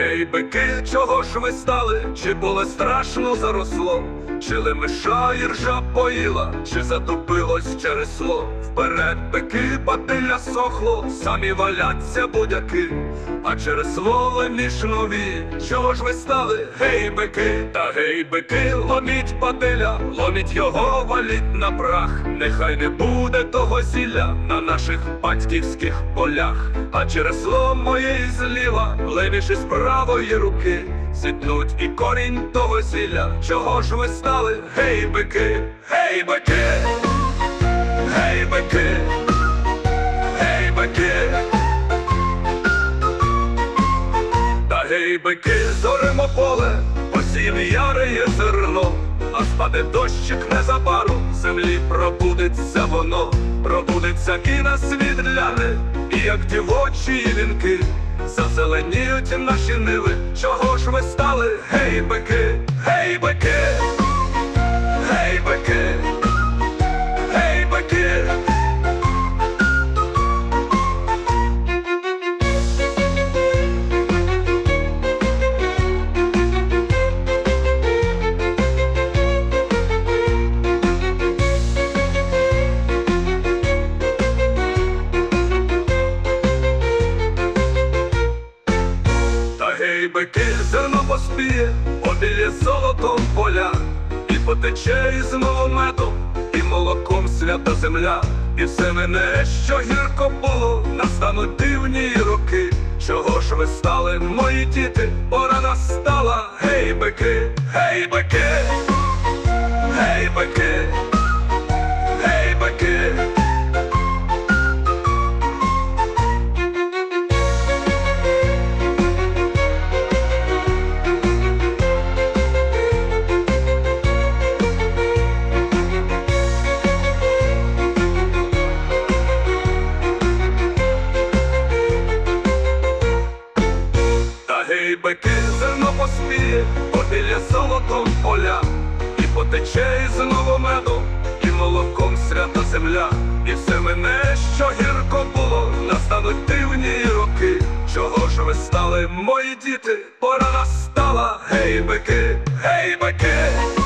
гей, бики, чого ж ви стали? Чи було страшно заросло? Чи лемеша іржа поїла, чи затопилось чересло? Вперед бики, батиля сохло, самі валяться будяки, а через слово між нові, чого ж ви стали? Гей, бики, та гей, бики, ломіть батиля, ломіть його, валіть на прах. Нехай не буде того зілля на наших батьківських полях, а через слово моєї зліва, леміш із правої руки. Зітнуть і корінь того зілля, чого ж ви стали? Гей, бики, гей, бики, гей, бики, гей, бики, зоримо поле, посім яре є зерно, а спаде дощик незабаром, в землі пробудеться воно, пробудеться і на світ ляне, і як дівочі вінки, зазеленіють наші ниви. Чого ж ви стали? Гей, бики, гей, бики, гей, зерно поспіє, обілє золотом поля, і потече із медом, і молоком свята земля, і все мене, що гірко було, настануть дивні роки. Чого ж ви стали, мої діти? Пора настала, гей, бики, гей, бики, гей, бики, гей, бики, зерно поспіє, обілля золотом поля, і потече із новомедом, і молоком свята земля, і все мене, що гірко було, настануть дивні роки. Чого ж ви стали, мої діти? Пора настала, гей, бики, гей, бики.